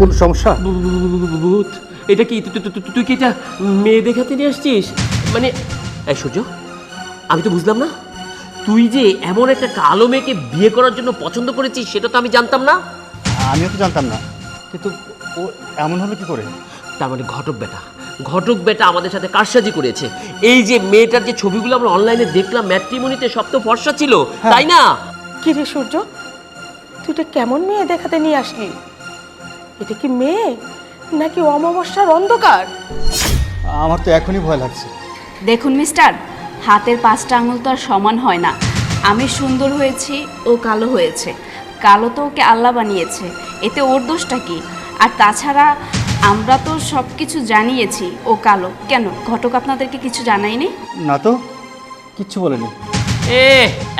কোন সমস্যা? ভূত এটা কি? তুই কি এটা মেয়ে দেখাতে নিয়ে আসছিস? মানে সূর্য আমি তো বুঝলাম না। তুই যে এমন একটা কালো মেয়েকে বিয়ে করার জন্য পছন্দ করেছিস সেটা তো আমি জানতাম না। আমিও তো জানতাম না। কিন্তু ও এমন হলো কি করে? তার মানে ঘটক বেটা। ঘটক বেটা আমাদের সাথে কারসাজি করেছে। এই যে মেয়েটার যে ছবিগুলো আমরা অনলাইনে দেখলাম ম্যাট্রিমনিতে সব তো ফর্সা ছিল তাই না? কি রে সূর্য? তুই এটা কেমন মেয়ে দেখাতে নিয়ে আসলি? এটা কি মেয়ে? নাকি অমাবস্যার অন্ধকার? আমার তো এখনই ভয় লাগছে। দেখুন মিস্টার হাতের পাঁচটা আঙুল তো আর সমান হয় না। আমি সুন্দর হয়েছি ও কালো হয়েছে। কালো তো ওকে আল্লাহ বানিয়েছে। এতে ওর দোষটা কি? আর তাছাড়া আমরা তো সব কিছু জানিয়েছি ও কালো। কেন? ঘটক আপনাদেরকে কিছু জানায়নি? না তো কিচ্ছু বলেনি। এ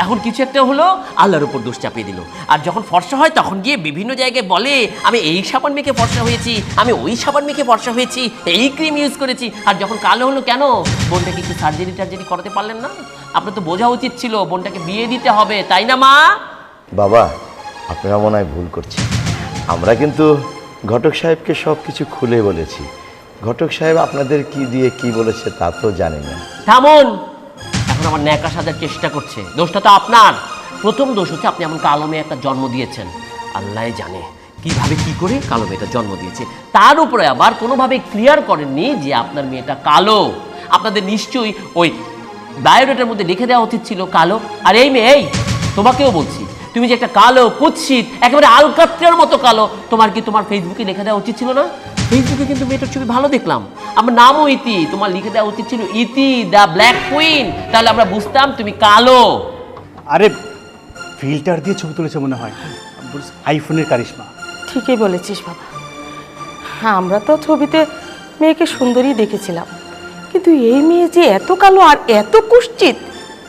এখন কিছু একটা হলো আল্লাহর উপর দোষ চাপিয়ে দিল। আর যখন ফর্সা হয় তখন গিয়ে বিভিন্ন জায়গায় বলে আমি এই সাবান মেখে ফর্সা হয়েছি আমি ওই সাবান মেখে ফর্সা হয়েছি এই ক্রিম ইউজ করেছি। আর যখন কালো হলো কেন? বোনটাকে একটু সার্জারি টার্জারি করাতে পারলেন না? আপনার তো বোঝা উচিত ছিল বোনটাকে বিয়ে দিতে হবে তাই না মা? বাবা আপনারা মনে হয় ভুল করছেন। আমরা কিন্তু ঘটক সাহেবকে সব কিছু খুলে বলেছি। ঘটক সাহেব আপনাদের কি দিয়ে কি বলেছে তা তো জানি না। থামুন! এখন আমার ন্যাকা সাজার চেষ্টা করছে। দোষটা তো আপনার। প্রথম দোষ হচ্ছে আপনি এমন কালো মেয়ে একটা জন্ম দিয়েছেন। আল্লাহ জানে কীভাবে কি করে কালো মেয়েটা জন্ম দিয়েছে। তার উপরে আবার কোনোভাবে ক্লিয়ার করেননি যে আপনার মেয়েটা কালো। আপনাদের নিশ্চয়ই ওই বায়োডাটার মধ্যে লিখে দেওয়া উচিত ছিল কালো। আর এই মেয়ে, এই, তোমাকেও বলছি, তুমি যে একটা কালো কুৎসিত, একেবারে আলকাত্রার মতো কালো, তোমার কি তোমার ফেসবুকে লিখে দেওয়া উচিত ছিল না? ফেসবুকে কিন্তু মেয়েটার ছবি ভালো দেখলাম। আমার নামও ইতি তোমার লিখে দেওয়া উচিত ছিল ইতি দ্য ব্ল্যাক কুইন। তাহলে আমরা বুঝতাম তুমি কালো। আরে ফিল্টার দিয়ে ছবি তুলেছে মনে হয়। আইফোনের কারিশমা। ঠিকই বলেছিস বাবা। হ্যাঁ আমরা তো ছবিতে মেয়েকে সুন্দরী দেখেছিলাম। কিন্তু এই মেয়ে যে এত কালো আর এত কুশ্চিত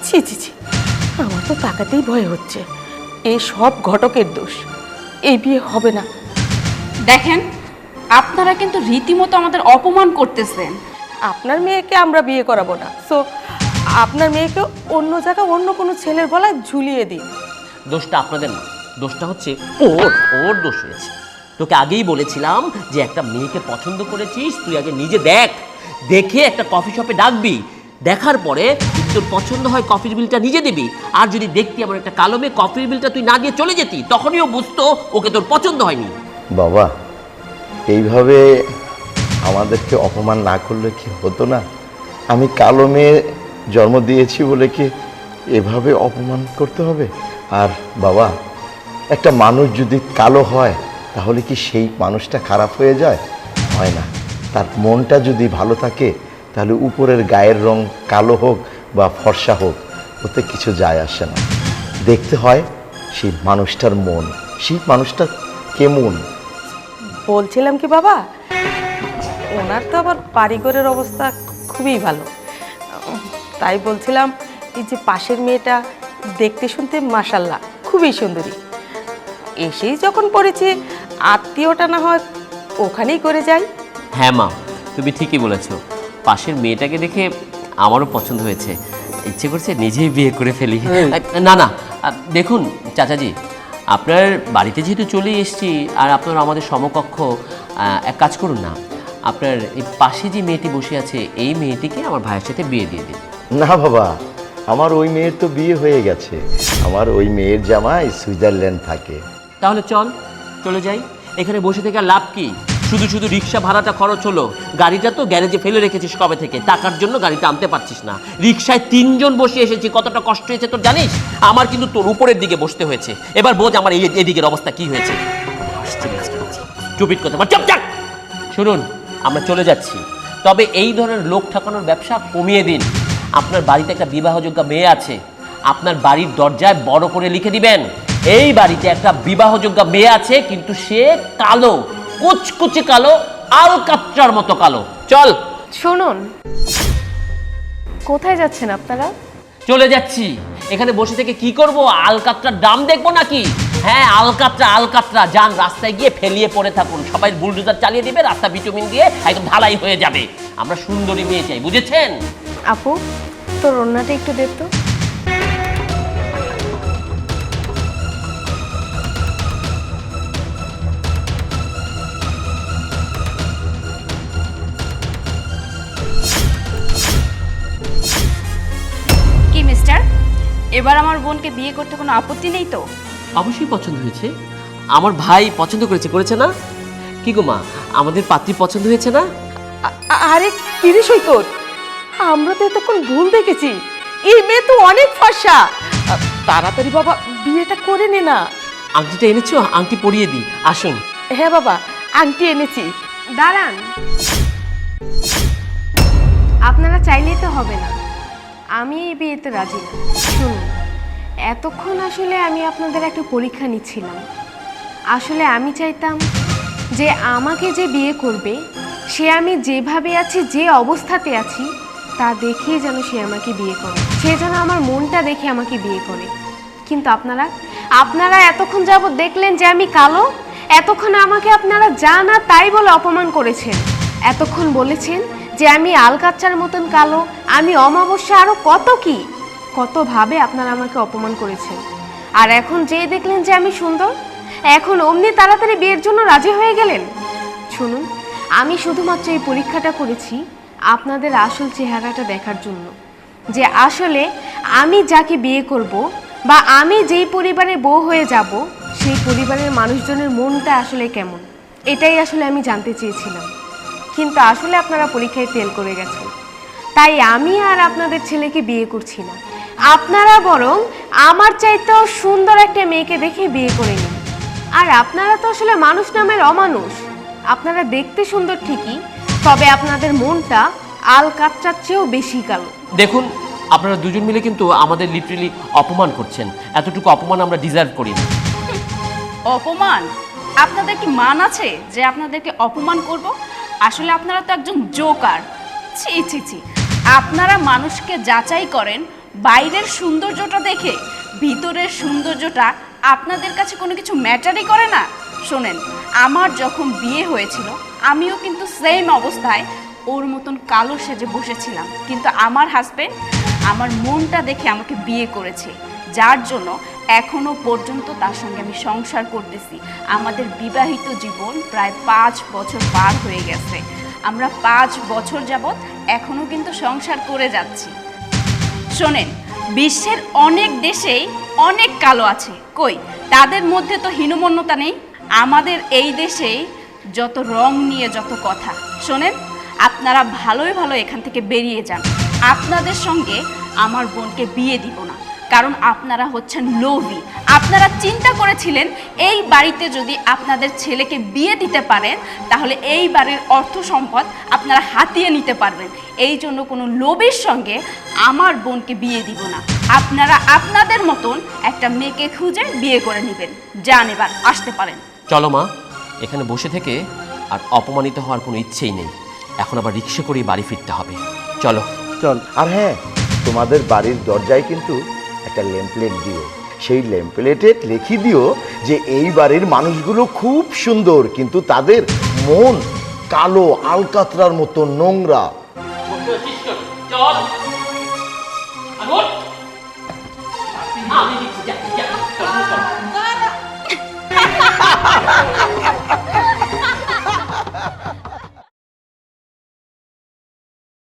ছি ছি ছি আমার তো তাকাতেই ভয় হচ্ছে। এই সব ঘটকের দোষ। এই বিয়ে হবে না। দেখেন আপনারা কিন্তু রীতিমতো আমাদের অপমান করতেছেন। আপনার মেয়েকে আমরা বিয়ে করাবো না। সো আপনার মেয়েকে অন্য জায়গায় অন্য কোনো ছেলের গলায় ঝুলিয়ে দিন। দোষটা আপনাদের না। দোষটা হচ্ছে ওর ওর দোষ হয়েছে। তোকে আগেই বলেছিলাম যে একটা মেয়েকে পছন্দ করেছিস তুই আগে নিজে দেখ। দেখে একটা কফি শপে ডাকবি। দেখার পরে তোর পছন্দ হয় কফির বিলটা নিজে দিবি। আর যদি দেখতি আমার একটা কালো মেয়ে কফির বিলটা তুই না দিয়ে চলে যেতি তখনই ও বুঝতো ওকে তোর পছন্দ হয়নি। বাবা এইভাবে আমাদেরকে অপমান না করলে কি হতো না? আমি কালো মেয়ে জন্ম দিয়েছি বলে কি এভাবে অপমান করতে হবে? আর বাবা, একটা মানুষ যদি কালো হয়, তাহলে কি সেই মানুষটা খারাপ হয়ে যায়? হয় না। তার মনটা যদি ভালো থাকে, তাহলে উপরের গায়ের রং কালো হোক বা ফর্সা হোক, ওতে কিছু যায় আসে না। দেখতে হয় সেই মানুষটার মন। সেই মানুষটা কেমন? বলছিলাম কি বাবা? ওনার তো আবার বাড়িঘরের অবস্থা খুবই ভালো। তাই বলছিলাম এই যে পাশের মেয়েটা দেখতে শুনতে মাসাল্লাহ খুবই সুন্দরী। এসেই যখন পড়েছি আত্মীয়টা না হয় ওখানেই করে যাই। হ্যাঁ মা তুমি ঠিকই বলেছ। পাশের মেয়েটাকে দেখে আমারও পছন্দ হয়েছে। ইচ্ছে করছে নিজেই বিয়ে করে ফেলি। না না দেখুন চাচাজি আপনার বাড়িতে যেহেতু চলে এসেছি আর আপনার আমাদের সমকক্ষ এক কাজ করুন না। আপনার এই পাশে যে মেয়েটি বসে আছে এই মেয়েটিকে আমার ভাইয়ের সাথে বিয়ে দিয়ে দিন। না বাবা আমার ওই মেয়ের তো বিয়ে হয়ে গেছে। আমার ওই মেয়ের জামাই সুইজারল্যান্ড থাকে। তাহলে চল চলে যাই। এখানে বসে থেকে আর লাভ কি? শুধু শুধু রিক্সা ভাড়াটা খরচ হলো। গাড়িটা তো গ্যারেজে ফেলে রেখেছিস কবে থেকে? টাকার জন্য গাড়িটা আনতে পারছিস না। রিক্সায় তিনজন বসে এসেছি, কতটা কষ্ট হয়েছে তোর জানিস? আমার কিন্তু তোর উপরের দিকে বসতে হয়েছে। এবার বোঝ আমার এই এদিকের অবস্থা কি হয়েছে। চুপিট করতে চপ! শুনুন, আমরা চলে যাচ্ছি। তবে এই ধরনের লোক ঠকানোর ব্যবসা কমিয়ে দিন। আপনার বাড়িতে একটা বিবাহযোগ্য মেয়ে আছে। আপনার বাড়ির দরজায় বড় করে লিখে দিবেন, এই বাড়িতে একটা বিবাহযোগ্য মেয়ে আছে, কিন্তু সে কালো। কুচকুচে কালো আলকাত্রার মতো কালো। চল। শুনুন। কোথায় যাচ্ছেন আপনারা? চলে যাচ্ছি। এখানে বসে থেকে কি করব? আলকাত্রার দাম দেখব নাকি? হ্যাঁ আলকাত্রা আলকাত্রা যান রাস্তায় গিয়ে ফেলিয়ে পড়ে থাকুন। সবাই বুলডোজার চালিয়ে দিবে রাস্তা বিটুমিন দিয়ে একদম ঢালাই হয়ে যাবে। আমরা সুন্দরী মেয়ে চাই বুঝেছেন? আপু তোর রান্নাটা একটু দে এবার আমার বোনকে বিয়ে করতে কোনো আপত্তি নেই তো? অবশ্যই পছন্দ হয়েছে। আমার ভাই পছন্দ করেছে করেছে না? কি গো মা আমাদের পাত্রী পছন্দ হয়েছে না? আরে কিরে সৈকত? আমরা তো এতক্ষণ ভুল দেখেছি। এই মেয়ে তো অনেক ফর্সা। তাড়াতাড়ি বাবা বিয়েটা করে নে না। আংটিটা এনেছো? আংটি পরিয়ে দিই। আসুন। হ্যাঁ বাবা আংটি এনেছি। দাঁড়ান। আপনারা চাইলেই তো হবে না। আমি এই বিয়েতে রাজি না। শুনুন, এতক্ষণ আসলে আমি আপনাদের একটা পরীক্ষা নিচ্ছিলাম। আসলে আমি চাইতাম যে আমাকে যে বিয়ে করবে, সে আমি যেভাবে আছি, যে অবস্থাতে আছি, তা দেখেই যেন সে আমাকে বিয়ে করে। সে যেন আমার মনটা দেখে আমাকে বিয়ে করে। কিন্তু আপনারা আপনারা এতক্ষণ যাবত দেখলেন যে আমি কালো, এতক্ষণ আমাকে আপনারা যা না তাই বলে অপমান করেছেন। এতক্ষণ বলেছেন যে আমি আলকাচ্চার মতন কালো, আমি অমাবস্যা আরও কত কি? কতভাবে আপনারা আমাকে অপমান করেছেন। আর এখন যেই দেখলেন যে আমি সুন্দর, এখন অমনি তাড়াতাড়ি বিয়ের জন্য রাজি হয়ে গেলেন। শুনুন, আমি শুধুমাত্র এই পরীক্ষাটা করেছি আপনাদের আসল চেহারাটা দেখার জন্য। যে আসলে আমি যাকে বিয়ে করব বা আমি যেই পরিবারে বউ হয়ে যাব, সেই পরিবারের মানুষজনের মনটা আসলে কেমন? এটাই আসলে আমি জানতে চেয়েছিলাম। কিন্তু আসলে আপনারা পরীক্ষায় ফেল করে গেছেন। তাই আমি আর আপনাদের ছেলেকে বিয়ে করছি না। আপনারা বরং আমার চাইতেও সুন্দর একটা মেয়েকে দেখে বিয়ে করে নিন। আর আপনারা তো আসলে মানুষ নামের অমানুষ। আপনারা দেখতে সুন্দর ঠিকই তবে আপনাদের মনটা আল কাচ্চার চেয়েও বেশি কালো। দেখুন আপনারা দুজন মিলে কিন্তু আমাদের লিটারেলি অপমান করছেন। এতটুকু অপমান আমরা ডিজার্ভ করি না। অপমান? আপনাদের কি মান আছে যে আপনাদেরকে অপমান করব? আসলে আপনারা তো একজন জোকার। ছি ছি ছি। আপনারা মানুষকে যাচাই করেন, বাইরের সৌন্দর্যটা দেখে, ভিতরের সৌন্দর্যটা আপনাদের কাছে কোনো কিছু ম্যাটারই করে না? শোনেন, আমার যখন বিয়ে হয়েছিল, আমিও কিন্তু সেম অবস্থায় ওর মতন কালো সেজে বসেছিলাম। কিন্তু আমার হাজব্যান্ড আমার মনটা দেখে আমাকে বিয়ে করেছে। যার জন্য এখনও পর্যন্ত তার সঙ্গে আমি সংসার করতেছি। আমাদের বিবাহিত জীবন প্রায় পাঁচ বছর পার হয়ে গেছে। আমরা পাঁচ বছর যাবৎ এখনও কিন্তু সংসার করে যাচ্ছি। শোনেন, বিশ্বের অনেক দেশেই অনেক কালো আছে। কই, তাদের মধ্যে তো হীনমন্যতা নেই। আমাদের এই দেশেই যত রং নিয়ে যত কথা। শোনেন, আপনারা ভালোই ভালো এখান থেকে বেরিয়ে যান। আপনাদের সঙ্গে আমার বোনকে বিয়ে দিব কারণ আপনারা হচ্ছেন লোভী। আপনারা চিন্তা করেছিলেন এই বাড়িতে যদি আপনাদের ছেলেকে বিয়ে দিতে পারেন তাহলে এই বাড়ির অর্থ সম্পদ আপনারা হাতিয়ে নিতে পারবেন। এই জন্য কোনো লোভীর সঙ্গে আমার বোনকে বিয়ে দিব না। আপনারা আপনাদের মতন একটা মেয়েকে খুঁজে বিয়ে করে নেবেন। যান এবার আসতে পারেন। চলো মা এখানে বসে থেকে আর অপমানিত হওয়ার কোনো ইচ্ছেই নেই। এখন আবার রিক্সা করে বাড়ি ফিরতে হবে। চলো। চল আর হ্যাঁ তোমাদের বাড়ির দরজায় কিন্তু একটা লেমপ্লেট দিও। সেই লেমপ্লেটে লিখি দিও যে এই বাড়ির মানুষগুলো খুব সুন্দর, কিন্তু তাদের মন কালো আলকাতরার মতো নোংরা। আমি